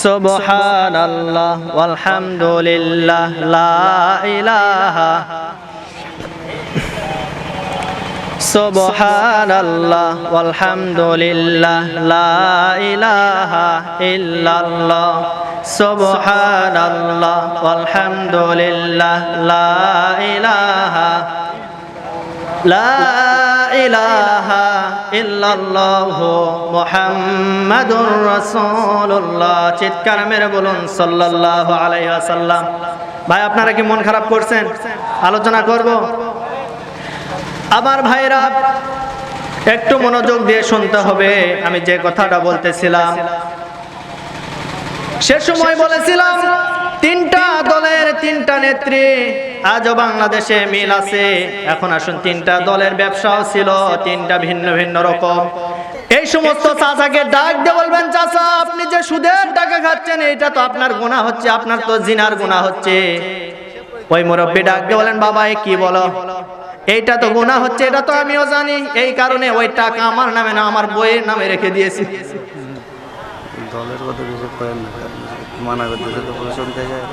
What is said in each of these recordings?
سبحان الله والحمد لله لا إله سبحان الله والحمد لله لا إله إلا الله سبحان الله والحمد لله لا إله لا চিৎকার মেরে বলুন ভাই, আপনারা কি মন খারাপ করছেন? আলোচনা করব। আবার ভাইরা, একটু মনোযোগ দিয়ে শুনতে হবে। আমি যে কথাটা বলতেছিলাম, সে সময় বলেছিলাম দলের তিনটা নেত্রী। আজও বাংলাদেশে মিল আছে। এখন আসুন, তিনটা দলের ব্যবসাও ছিল, তিনটা ভিন্ন ভিন্ন রকম। এই সমস্ত চাচাকে ডাক দিয়ে বলবেন, চাচা, আপনি যে সুদের টাকা খাচ্ছেন, এটা তো আপনার গুণা হচ্ছে, আপনার তো জিনার গুণা হচ্ছে। ওই মুরব্বী ডাক দিয়ে বলেন, বাবা কি বলো? এইটা তো গুণা হচ্ছে, এটা তো আমিও জানি। এই কারণে ওই টাকা আমার নামে না, আমার বইয়ের নামে রেখে দিয়েছি। দলের কথা মানা করতেছে শুনতে যায়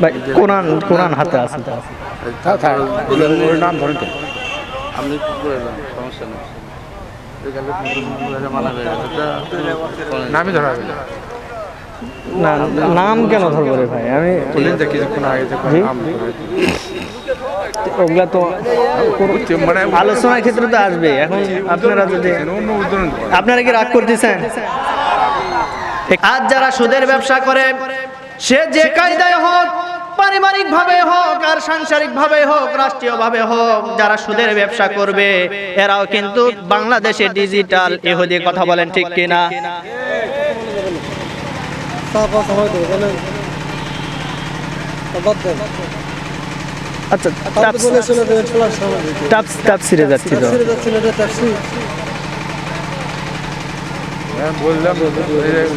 ভাই কোরআন কোরআন হাতে আছে। নাম ধরেন কেন আপনি কি করে সমস্যা নেই। ওই গেলে পুলিশে করে গেছে তা করেন। নামই ধরা না নাম কেন ধরবো রে ভাই? আমি কিছুক্ষণ আগে যে জি? নাম ধরে ওগুলা তো মানে আলোচনার ক্ষেত্রে তো আসবে এখন আপনারা যদি অন্য উদাহরণ দেন। আপনারা কি রাগ করতেছেন? আজ যারা সুদের ব্যবসা করে সে যে কায়দায় হোক পারিবারিক ভাবে হোক আর সাংসারিক ভাবে হোক রাষ্ট্রীয় ভাবে হোক যারা সুদের ব্যবসা করবে এরাও কিন্তু বাংলাদেশে ডিজিটাল ইহুদি কথা বলেন ঠিক কিনা? আচ্ছা টাপ টাপ ছিঁড়ে যাচ্ছি বললাম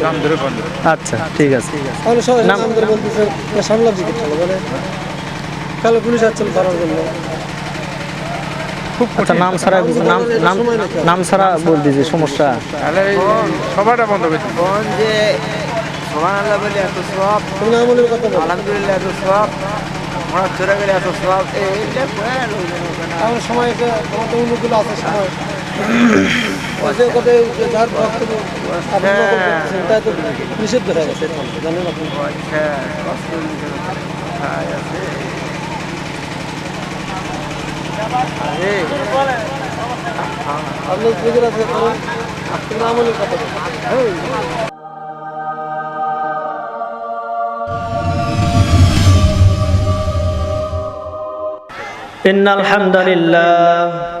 নাম ধরে বন্ধ। আচ্ছা ঠিক আছে। নাম- সামলাম জিজ্ঞেস করল মানে কালো পুলিশ আসছিল ধরার জন্য। আচ্ছা নাম ছাড়া নাম নাম নাম ছাড়া বল দিয়েছে সমস্যা। তাহলে সবাটা বন্ধ করে যে বলে এত সব তুমি আমলের কথা আলহামদুলিল্লাহ এত সব আমরা চলে গেলে এত সব এইটা সময় এসে তো অনুকূল আছে সময়। ওই যে কথা এই যে যার বক্তব্য আপনি নকল করতেছেন, তাই তো নিষিদ্ধ হয়ে গেছে এখন, জানেন আপনি আচ্ছা, কষ্ট নিতে খায় আছে। আরে, আপনি নিজের আছে করুন তুমি আমলের কথা বলুন إن الحمد لله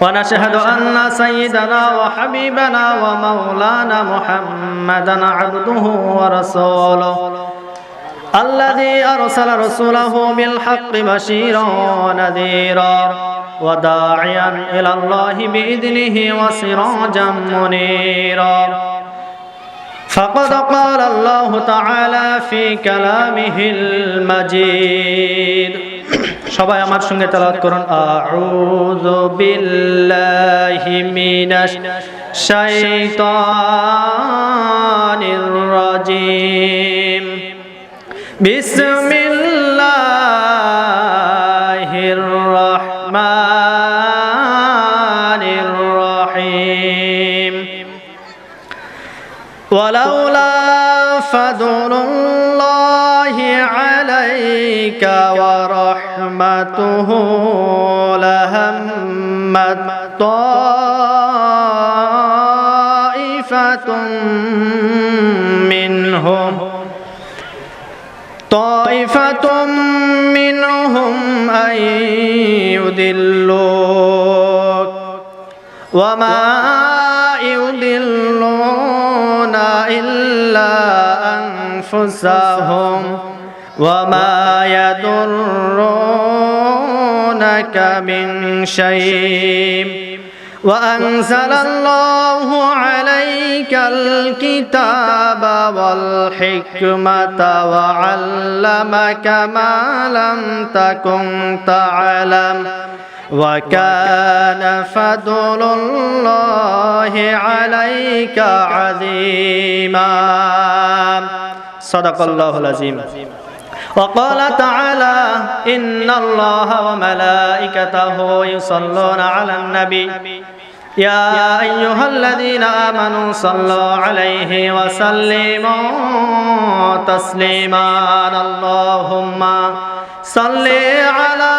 ونشهد أن سيدنا وحبيبنا ومولانا محمدا عبده ورسوله الذي أرسل رسوله بالحق بشيرا ونذيرا وداعيا إلى الله بإذنه وسراجا منيرا فقد قال الله تعالى في كلامه المجيد সবাই আমার সঙ্গে তালাত করুন। আউযু বিল্লাহি মিনাশ শাইতানির রাজিম। বিসমিল্লাহির রাহমানির রাহিম। ওয়ালাউলা ফাদলুল্লাহি আলাইকা ওয়া ورحمته لهمت طائفة منهم طائفة منهم أن يضلوك وما يضلون إلا أنفسهم وما يضرونك من شيء وأنزل الله عليك الكتاب والحكمة وعلمك ما لم تكن تعلم وكان فضل الله عليك عظيما صدق الله العظيم وقال تعالى إن الله وملائكته يصلون على النبي. يا أيها الذين آمنوا صلوا عليه وسلموا تسليما. اللهم صل على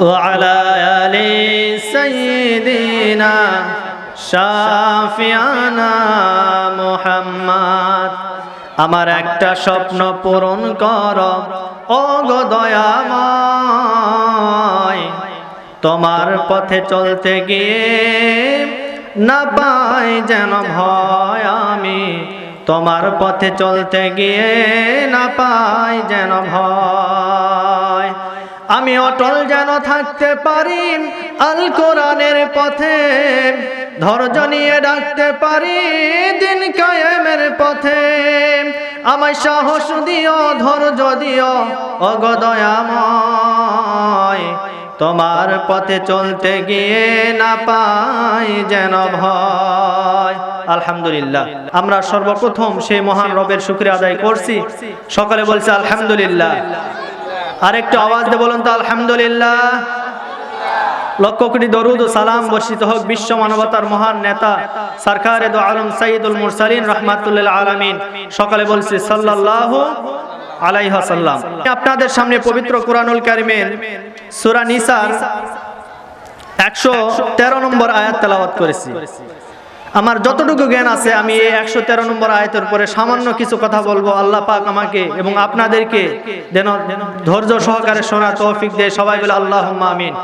وعلى آل سيدنا শাফিয়ানা মুহাম্মদ, আমার একটা স্বপ্ন পূরণ কর। ও তোমার পথে চলতে গিয়ে না পাই যেন ভয় আমি। তোমার পথে চলতে গিয়ে না পাই যেন ভয়। আমি অটল যেন থাকতে পারি আল কোরআনের পথে। ধৈর্য নিয়ে ডাকতে পারি দিন কায়েমের পথে। আমায় সাহস দিও, ধৈর্য দিও অগদয়াময় তোমার পথে চলতে গিয়ে না পাই যেন ভয়। আলহামদুলিল্লাহ, আমরা সর্বপ্রথম সেই মহান রবের শুক্রিয়া আদায় করছি। সকালে বলছে আলহামদুলিল্লাহ। আরেকটু আওয়াজ দিয়ে বলুন তো, আলহামদুলিল্লাহ। লক্ষ কোটি দরুদ ও সালাম বর্ষিত হোক বিশ্ব মানবতার মহান নেতা, সরকারে আলম সাইদুল মুরসালিন রহমাতুল্লাহ আলামিন। সকালে বলছি, সাল্লাল্লাহু আলাইহি সাল্লাম আপনাদের সামনে পবিত্র কোরআনুল কারিমের সূরা নিসার একশো তেরো নম্বর আয়াত তেলাওয়াত করেছি। আমার যতটুকু জ্ঞান আছে, আমি এই একশো তেরো নম্বর আয়তের পরে সামান্য কিছু কথা বলব। আল্লাহ পাক আমাকে এবং আপনাদেরকে যেন ধৈর্য সহকারে শোনা তৌফিক দিয়ে। সবাই বলে আল্লাহ আমিন।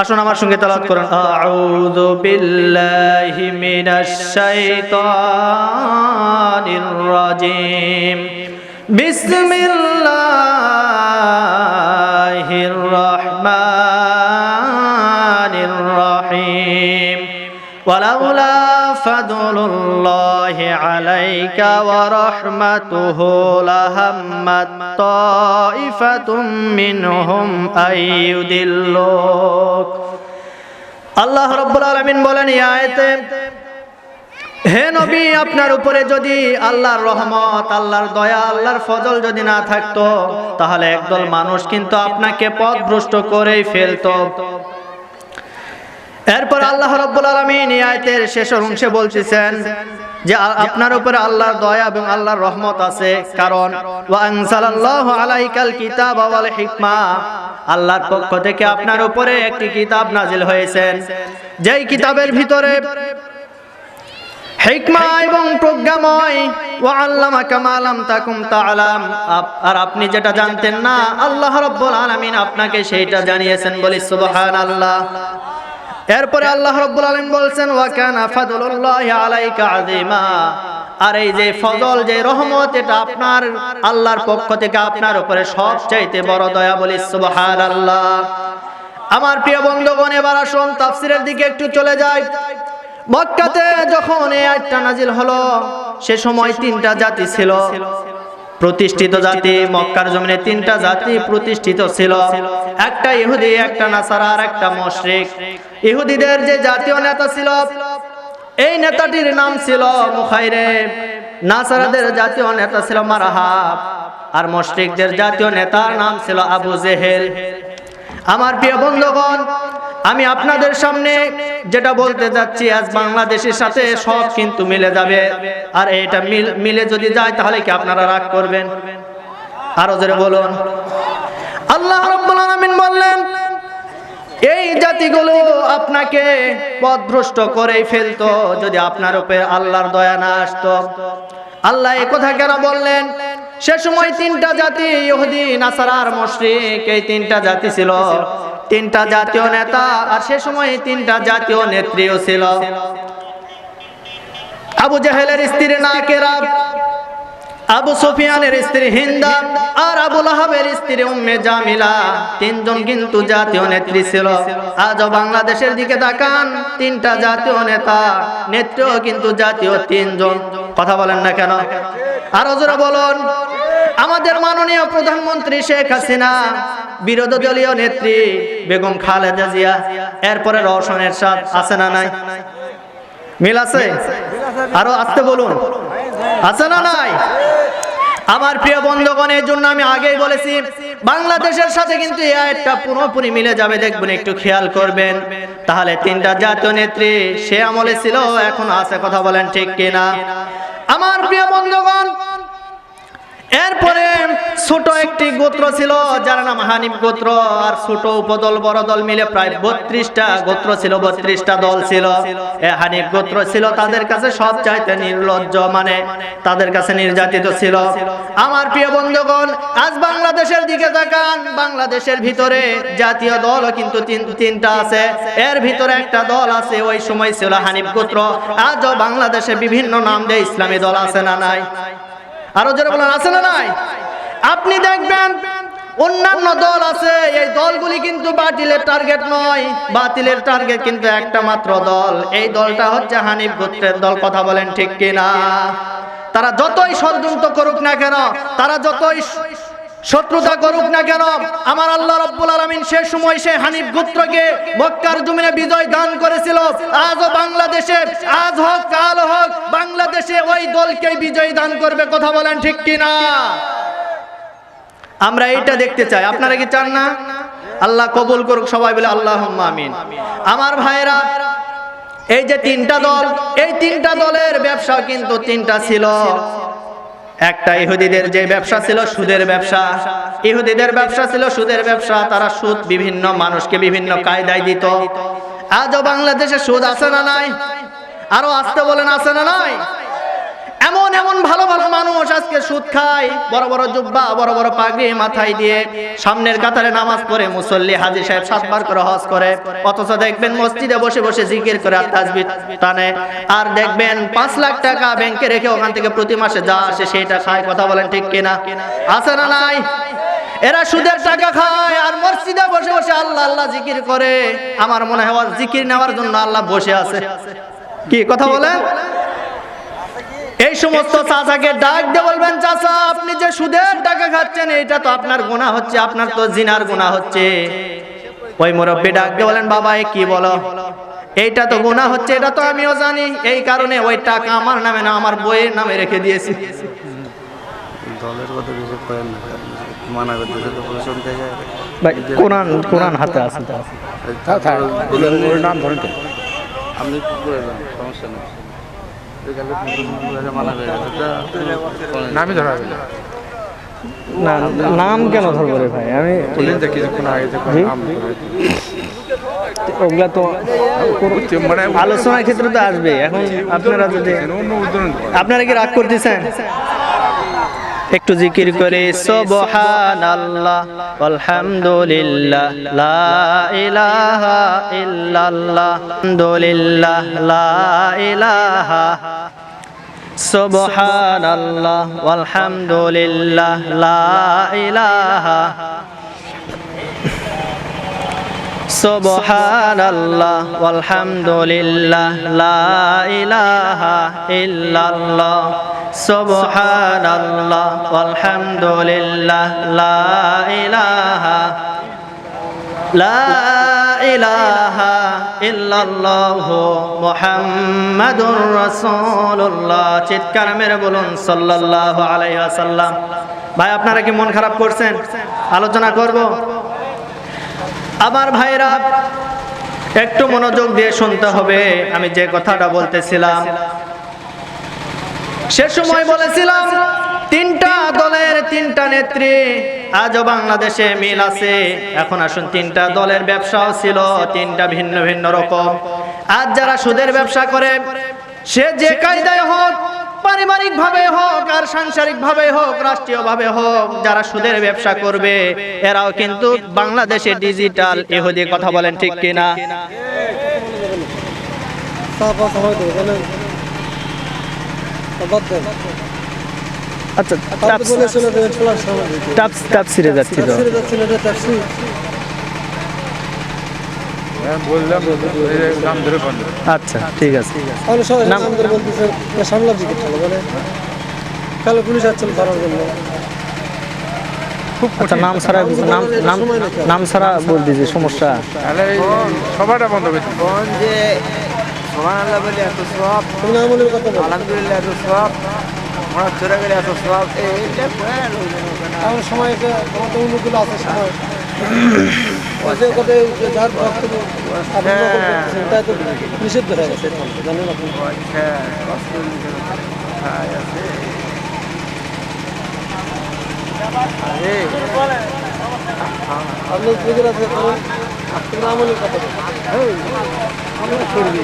আসুন আমার সঙ্গে তালাত করেন। আউযু বিল্লাহি মিনাশ শাইতানির রাজিম। বিসমিল্লাহির রাহমানির রাহিম। ওয়ালাউলা فضل الله عليك ورحمته لهمت طائفة منهم أن يدلوك আল্লাহ রব্বুল আলমিন বলেন এই আয়াতে হে নবী আপনার উপরে যদি আল্লাহর রহমত আল্লাহর দয়া আল্লাহর ফজল যদি না থাকতো তাহলে একদল মানুষ কিন্তু আপনাকে পথভ্রষ্ট করেই ফেলতো এরপর আল্লাহ রব্বুল আলমিন আয়তের শেষ অংশে বলতেছেন যে আপনার উপরে আল্লাহর দয়া এবং আল্লাহর রহমত আছে। কারণ আলাইকাল আল্লাহর পক্ষ থেকে আপনার উপরে একটি কিতাব নাজিল হয়েছেন। যেই কিতাবের ভিতরে এবং তাকুম আর আপনি যেটা জানতেন না, আল্লাহ রব্বুল আলামিন আপনাকে সেইটা জানিয়েছেন বলি সুবহানাল্লাহ। এরপরে আল্লাহ রব্বুল আলামিন বলছেন, ওয়া কানা ফাদলুল্লাহি আলাইকা আযীমা। আর এই যে ফজল, যে রহমত, এটা আপনার আল্লাহর পক্ষ থেকে আপনার উপরে সবচাইতে বড় দয়া বলি সুবহানাল্লাহ। আমার প্রিয় বন্ধুগণ, এবার আসুন তাফসিরের দিকে একটু চলে যাই। মক্কাতে যখন এই আয়াতটা নাজিল হলো, সে সময় তিনটা জাতি ছিল। প্রতিষ্ঠিত জাতি, মক্কার জমিনে তিনটা জাতি প্রতিষ্ঠিত ছিল। একটা ইহুদি, একটা নাসারা, আর একটা মুশরিক। ইহুদিদের যে জাতীয় নেতা ছিল, এই নেতাটির নাম ছিল মুখাইরে। নাসারাদের জাতীয় নেতা ছিল মারাহাব, আর মুশরিকদের জাতীয় নেতার নাম ছিল আবু জেহেল। আমার প্রিয় বন্ধুগণ আমি আপনাদের সামনে যেটা বলতে যাচ্ছি, আজ বাংলাদেশের সাথে সব কিন্তু মিলে যাবে। আর এটা মিলে যদি যায়, তাহলে কি আপনারা রাগ করবেন? আরও জোরে বলুন। আল্লাহ রাব্বুল আলামিন বললেন, এই জাতিগুলো আপনাকে পথভ্রষ্ট করেই ফেলতো, যদি আপনার উপরে আল্লাহর দয়া না আসতো। আল্লাহ এ কথা কেন বললেন? সে সময় তিনটা জাতি, ইহুদি, নাসারার, মুশরিক, এই তিনটা জাতি ছিল। তিনটা জাতীয় নেতা, আর সে সময় তিনটা জাতীয় নেত্রীও ছিল। আবু জাহেলের স্ত্রী না নাকেরা আবু সুফিয়ানের স্ত্রী হিন্দা, আর আবু লাহাবের স্ত্রী উম্মে জামিলা। তিনজন কিন্তু জাতীয় নেত্রী ছিল। আজও বাংলাদেশের দিকে তাকান, তিনটা জাতীয় নেতা, নেত্রীও কিন্তু জাতীয় তিনজন। কথা বলেন না কেন? আরও জোরে বলুন। আমাদের মাননীয় প্রধানমন্ত্রী শেখ হাসিনা বিরোধী দলীয় নেত্রী বেগম খালেদা জিয়া, এরপরে রওশনের সাথ আছে না নাই? মিল আছে? আরও আসতে বলুন। আছে না নাই? আমার প্রিয় বন্ধুগণ এর জন্য আমি আগেই বলেছি, বাংলাদেশের সাথে কিন্তু পুরোপুরি মিলে যাবে। দেখবেন, একটু খেয়াল করবেন। তাহলে তিনটা জাতীয় নেত্রী, সে আমলে ছিল, এখন আছে, কথা বলেন ঠিক কিনা? আমার প্রিয় বন্ধুগণ এরপরে ছোট একটি গোত্র ছিল, যার নাম হানিফ গোত্র, আর ছোট উপদল, বড় দল মিলে প্রায় বত্রিশটা গোত্র ছিল, বত্রিশটা দল ছিল। হানিফ গোত্র ছিল তাদের কাছে সব চাইতে নির্লজ্জ মানে তাদের কাছে নির্যাতিত ছিল। আমার প্রিয় বন্ধুগণ, আজ বাংলাদেশের দিকে তাকান। বাংলাদেশের ভিতরে জাতীয় দলও কিন্তু তিন- তিনটা আছে। এর ভিতরে একটা দল আছে, ওই সময় ছিল হানিফ গোত্র। আজও বাংলাদেশে বিভিন্ন নাম দিয়ে ইসলামী দল আছে না নাই? আরও যারা বলেন, আছে না নাই? আপনি দেখবেন অন্যান্য দল আছে, এই দলগুলি কিন্তু বাতিলের টার্গেট নয়। বাতিলের টার্গেট কিন্তু একটা মাত্র দল। এই দলটা হচ্ছে হানিফ গোত্রের দল, কথা বলেন ঠিক কিনা? তারা যতই ষড়যন্ত্র করুক না কেন, তারা যতই শত্রুতা করুক না কেন, আমার আল্লাহ রব্বুল আলমিন সে সময় সে হানিফ গোত্রকে মক্কার জমিনে বিজয় দান করেছিল। আজও বাংলাদেশে, আজ হোক, কাল হোক, বাংলাদেশে ওই দলকে বিজয় দান করবে, কথা বলেন ঠিক কিনা? আমরা এইটা দেখতে চাই, আপনারা কি চান না? আল্লাহ কবুল করুক সবাই বলে আল্লাহ আমিন। আমার ভাইরা এই যে তিনটা দল, এই তিনটা দলের ব্যবসা কিন্তু তিনটা ছিল। একটা ইহুদিদের যে ব্যবসা ছিল সুদের ব্যবসা। ইহুদিদের ব্যবসা ছিল সুদের ব্যবসা, তারা সুদ বিভিন্ন মানুষকে বিভিন্ন কায়দায় দিত। আজও বাংলাদেশে সুদ আছে না নাই? আরও আসতে বলেন, আছে না নাই? এমন এমন ভালো ভালো মানুষ আজকে সুদ খায়, বড় বড় জুব্বা, বড় বড় পাগড়ি মাথায় দিয়ে সামনের কাতারে নামাজ পড়ে মুসল্লি হাজি সাহেব সাতবার করে হজ করে, অথচ দেখবেন মসজিদে বসে বসে জিকির করে আর টানে। আর দেখবেন পাঁচ লাখ টাকা ব্যাংকে রেখে ওখান থেকে প্রতি মাসে যা আসে সেটা খায়, কথা বলেন ঠিক কিনা? আছে না নাই? এরা সুদের টাকা খায় আর মসজিদে বসে বসে আল্লাহ আল্লাহ জিকির করে। আমার মনে হয় জিকির নেওয়ার জন্য আল্লাহ বসে আছে। কি, কথা বলেন? এই সমস্ত চাচাকে ডাক দিয়ে বলবেন চাচা আপনি যে সুদের টাকা খাচ্ছেন এটা তো আপনার গোনা হচ্ছে আপনার তো জিনার গোনা হচ্ছে। ওই মুরব্বী ডাক দিয়ে বলেন বাবা এ কি বলো? এইটা তো গোনা হচ্ছে এটা তো আমিও জানি। এই কারণে ওই টাকা আমার নামে না আমার বইয়ের নামে রেখে দিয়েছি। দলের কথা কিছু করেন না মানা করতেছে তো প্রশাসন থেকে কোরআন কোরআন হাতে আছে। নাম ধরেন আপনি কি করে সমস্যা নেই। নামই ধরা হবে না নাম কেন ধরবো রে ভাই? আমি বললেন যে কিছুক্ষণ আগে ওগুলা তো মানে আলোচনার ক্ষেত্রে তো আসবে এখন আপনারা যদি। আপনারা কি রাগ করতেছেন? একটু জিকির করে, সুবহানাল্লাহ, আলহামদুলিল্লাহ, লা ইলাহা ইল্লাল্লাহ, আলহামদুলিল্লাহ, লা ইলাহা, সুবহানাল্লাহ, আলহামদুলিল্লাহ, লা ইলাহা সুবহানাল্লাহ আলহামদুলিল্লাহ লা ইলাহা ইল্লাল্লাহ, সুবহানাল্লাহ আলহামদুলিল্লাহ লা ইলাহা লা ইলাহা ইল্লাল্লাহ মুহাম্মাদুর রাসূলুল্লাহ। চিৎকার মেরে বলুন সাল্লাল্লাহু আলাইহি ওয়াসাল্লাম। ভাই, আপনারা কি মন খারাপ করছেন? আলোচনা করব? আমার ভাইরা একটু মনোযোগ দিয়ে শুনতে হবে, আমি যে কথাটা বলতেছিলাম। সে সময় বলেছিলাম, তিনটা দলের তিনটা নেত্রী, আজও বাংলাদেশে মিল আছে। এখন আসুন, তিনটা দলের ব্যবসাও ছিল, তিনটা ভিন্ন ভিন্ন রকম। আজ যারা সুদের ব্যবসা করে, সে যে কায়দায় হোক পারিবারিক ভাবে হোক আর সাংসারিক ভাবে হোক রাষ্ট্রীয় ভাবে হোক যারা সুদের ব্যবসা করবে এরাও কিন্তু বাংলাদেশে ডিজিটাল এহুদি কথা বলেন ঠিক কিনা? আচ্ছা যাচ্ছিল ট্যাক্সি যাচ্ছেন এটা ট্যাক্সি আমি বললাম নাম ধরে পান আচ্ছা ঠিক আছে। তাহলে নাম- নাম করে সামলাম কালো পুলিশ আসছেন ধরার জন্য। আচ্ছা নাম ছাড়া নাম নাম নাম ছাড়া বলতে যে সমস্যা। তাহলে বন্ধ করছি যে সোহান আল্লাহ বলে এত সব। তুমি কথা বলো। আলহামদুলিল্লাহ এত সব। আমরা চলে গেলে এত সব। এইটা সময় এটা তোমার তো অন্যগুলো আছে সময়। ওই কথা এই যে যার বক্তব্য আপনি নকল করতেছেন, তাই তো নিষিদ্ধ হয়ে গেছে। জানেন আপনি? আপনি গুজরাট থেকে করেন আপনি আমলের কথা বলেন। আমরা করবি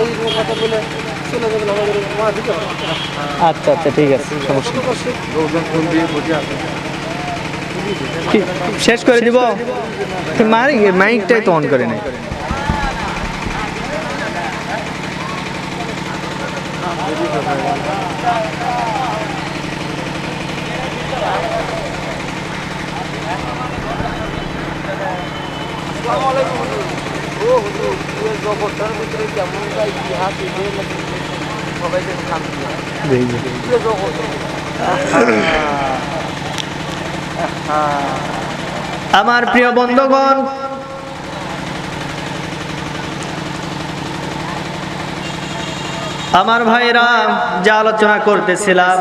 এই কথা বলে চলে যাবেন আমাদের আচ্ছা আচ্ছা ঠিক আছে সমস্যা নেই। লোকজন ফোন দিয়ে বসে আছে। কি শেষ করে দিব? মারি মাইকটাই তো অন করে ভিতরে সবাই যেন শান্তি হয় দেখি যে। জগৎ আমার প্রিয় বন্ধুগণ, আমার ভাইরা যা আলোচনা করতেছিলাম,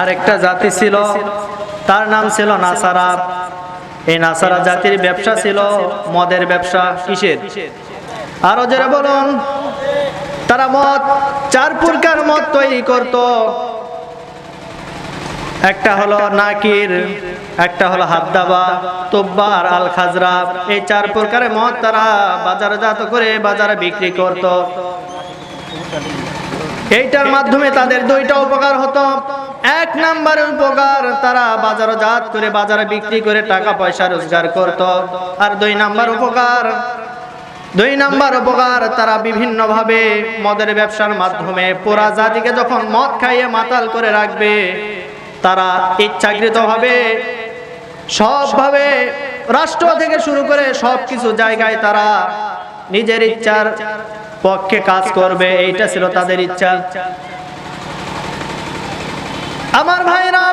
আরেকটা জাতি ছিল, তার নাম ছিল নাসারা। এই নাসারা জাতির ব্যবসা ছিল মদের ব্যবসা কিসের? আরও যারা বলুন, তারা মদ চার প্রকার মদ তৈরি করতো। একটা হলো নাকির, একটা হলো হাদ্দাবা তোব্বার আল খাজরা এই চার প্রকারে মদ তারা বাজারজাত করে বাজারে বিক্রি করত। এইটার মাধ্যমে তাদের দুইটা উপকার হতো। এক নাম্বারের উপকার, তারা বাজারজাত করে বাজারে বিক্রি করে টাকা পয়সা রোজগার করত। আর দুই নাম্বার উপকার, দুই নাম্বার উপকার, তারা বিভিন্নভাবে মদের ব্যবসার মাধ্যমে পুরা জাতিকে যখন মদ খাইয়ে মাতাল করে রাখবে তারা ইচ্ছাকৃত ইচ্ছাকৃতভাবে সবভাবে রাষ্ট্র থেকে শুরু করে সব কিছু জায়গায় তারা নিজের ইচ্ছার পক্ষে কাজ করবে, এইটা ছিল তাদের ইচ্ছা। আমার ভাইরা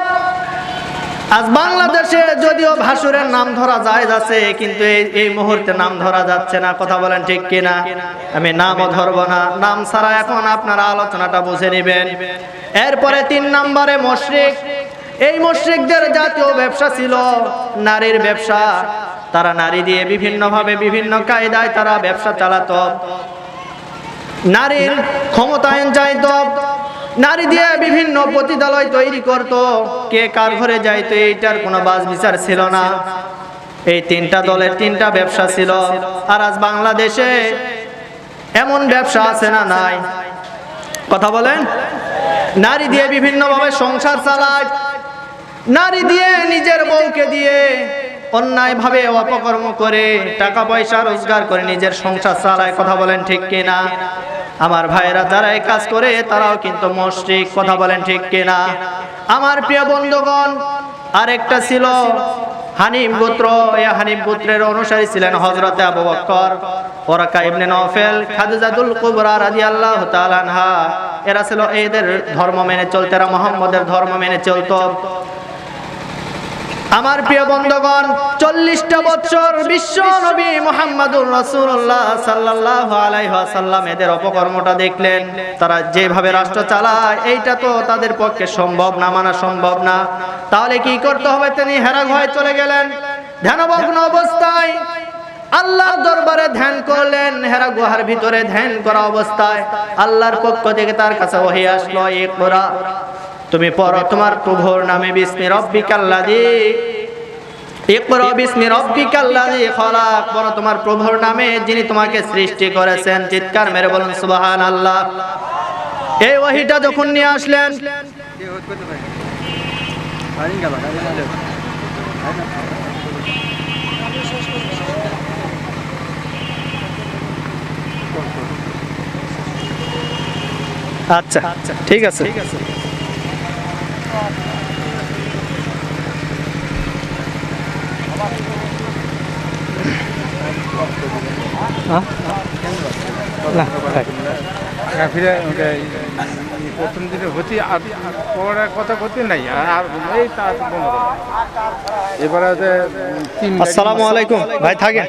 আজ বাংলাদেশে যদিও ভাসুরের নাম ধরা যায় যাচ্ছে কিন্তু এই মুহূর্তে নাম ধরা যাচ্ছে না, কথা বলেন ঠিক কিনা? আমি নামও ধরবো না। নাম ছাড়া এখন আপনারা আলোচনাটা বুঝে নেবেন। এরপরে তিন নম্বরে মশরিক। এই মশরিকদের জাতীয় ব্যবসা ছিল নারীর ব্যবসা। তারা নারী দিয়ে বিভিন্নভাবে বিভিন্ন কায়দায় তারা ব্যবসা চালাতো। নারীর ক্ষমতায়ন চাইত নারী দিয়ে বিভিন্ন পতিতালয় তৈরি করত। কে কার ঘরে যাইতো, এইটার কোনো বাজ বিচার ছিল না। এই তিনটা দলের তিনটা ব্যবসা ছিল। আর আজ বাংলাদেশে এমন ব্যবসা আছে না নাই? কথা বলেন? নারী দিয়ে বিভিন্নভাবে সংসার চালায় নারী দিয়ে, নিজের বউকে দিয়ে অন্যায়ভাবে অপকর্ম করে টাকা পয়সা রোজগার করে নিজের সংসার চালায়, কথা বলেন ঠিক কিনা? আমার ভাইয়েরা যারা এই কাজ করে, তারাও কিন্তু মস্তিক কথা বলেন ঠিক কিনা? আমার প্রিয় বন্ধুগণ, আরেকটা ছিল হানিম গোত্র এই হানিম গোত্রের অনুসারী ছিলেন হজরতে আবু বক্কর, ওরাকা ইবনে নফেল খাদিজাতুল কুবরা রাদিয়াল্লাহু তাআলা আনহা। এরা ছিল এদের ধর্ম মেনে চলতে, এরা মোহাম্মদের ধর্ম মেনে চলতো। আমার প্রিয় বন্ধুগণ, চল্লিশটা বছর বিশ্ব নবী মোহাম্মদুর রসুল্লাহ সাল্লাহ আলাইহাসাল্লাম এদের অপকর্মটা দেখলেন। তারা যেভাবে রাষ্ট্র চালায়, এইটা তো তাদের পক্ষে সম্ভব না, মানা সম্ভব না। তাহলে কি করতে হবে তিনি? হেরা ভয় চলে গেলেন। ধ্যানভগ্ন অবস্থায় আল্লাহর দরবারে ধ্যান করলেন, হেরা গুহার ভিতরে ধ্যান করা অবস্থায়। আল্লাহর পক্ষ থেকে তার কাছে ওহি আসলো এক তুমি পড়ো তোমার প্রভুর নামে বিস্মি রব্বিকাল্লাযী ইকরা বিস্মি রব্বিকাল্লাযী খলাক পড়ো তোমার প্রভুর নামে যিনি তোমাকে সৃষ্টি করেছেন চিৎকার মেরে বলুন সুবহানাল্লাহ এই ওহিটা যখন নিয়ে আসলেন আচ্ছা ঠিক আছে? না, থাক। ফিরে প্রথম দিনে হচ্ছে আর পরে কথা করতে নাই আর এই তার এবারে হচ্ছে আসসালামু আলাইকুম। ভাই থাকেন।